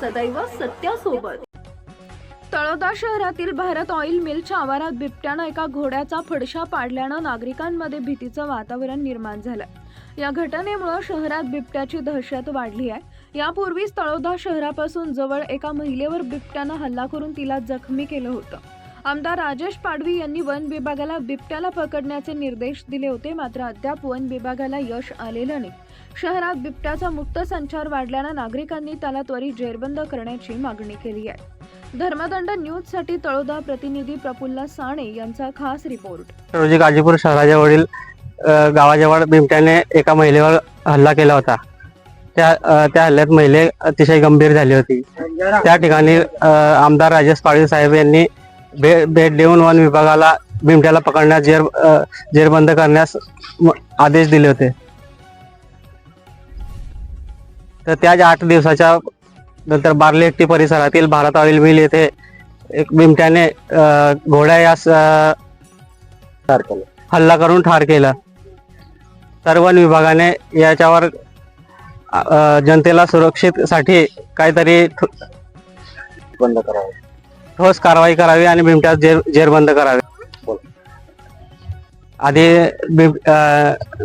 सदैव सत्यासोबत. तळोदा शहरातील भारत ऑइल मिलच्या आवारात बिबट्यानं एका घोड्याचा फडशा पाडल्यानं नागरिकांमध्ये भीतीचं वातावरण निर्माण झालं. या घटनेमुळे शहरात बिबट्याची दहशत वाढली आहे. यापूर्वीच तळोदा शहरापासून जवळ एका महिलेवर बिबट्यानं हल्ला करून तिला जखमी केलं होतं. आमदार राजेश पाडवी यांनी वन विभागाला बिबट्याला पकडण्याचे निर्देश दिले होते. मात्र अद्याप वन विभागाला यश आलेलं नाही. शहरात बिबट्याचा मुक्त संचार वाढल्यानं नागरिकांनी त्याला त्वरित जेरबंद करण्याची मागणी केली आहे. धर्मदंड न्यूजसाठी तळोदा प्रतिनिधी प्रफुल्ल साणे यांचा खास रिपोर्ट. रोजी गाजीपूर शहराच्या वडील गावाजवळ बिबट्याने एका महिलेवर हल्ला केला होता. त्या त्या हल्ल्यात महिले अतिशय गंभीर झाली होती. त्या ठिकाणी आमदार राजेश पाडवी साहेब यांनी भे भेट देऊन वन विभागाला बिमट्याला पकडण्यास जेर जेरबंद करण्यास आदेश दिले होते. तर त्याच आठ दिवसाच्या नंतर बार्लेट्टी परिसरातील भारत मिल येथे एक बिमट्याने घोड्या यास हल्ला करून ठार केलं. तर वन विभागाने याच्यावर जनतेला सुरक्षितसाठी काहीतरी बंद करावं. ठोस कारवाई करावी आणि बिबट्यास जेर जेरबंद करावे. आधी बिब अ,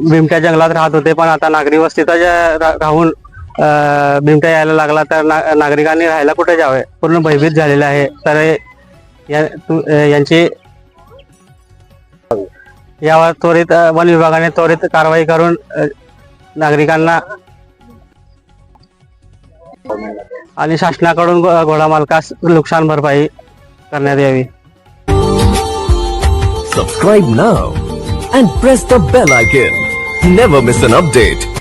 बिबट्या जंगलात राहत होते पण आता नागरी वस्तीतच रा- राहून अ, बिबट्या यायला लागला तर ना- नागरिकांनी राहायला कुठे जावे? पूर्ण भयभीत झालेले आहे. तर या- यांची यावर त्वरित वन विभागाने त्वरित कारवाई करून नागरिकांना आणि शासनाकडून घोडा मालकास नुकसान भरपाई करण्यात यावी. Subscribe now and press the bell icon never miss an update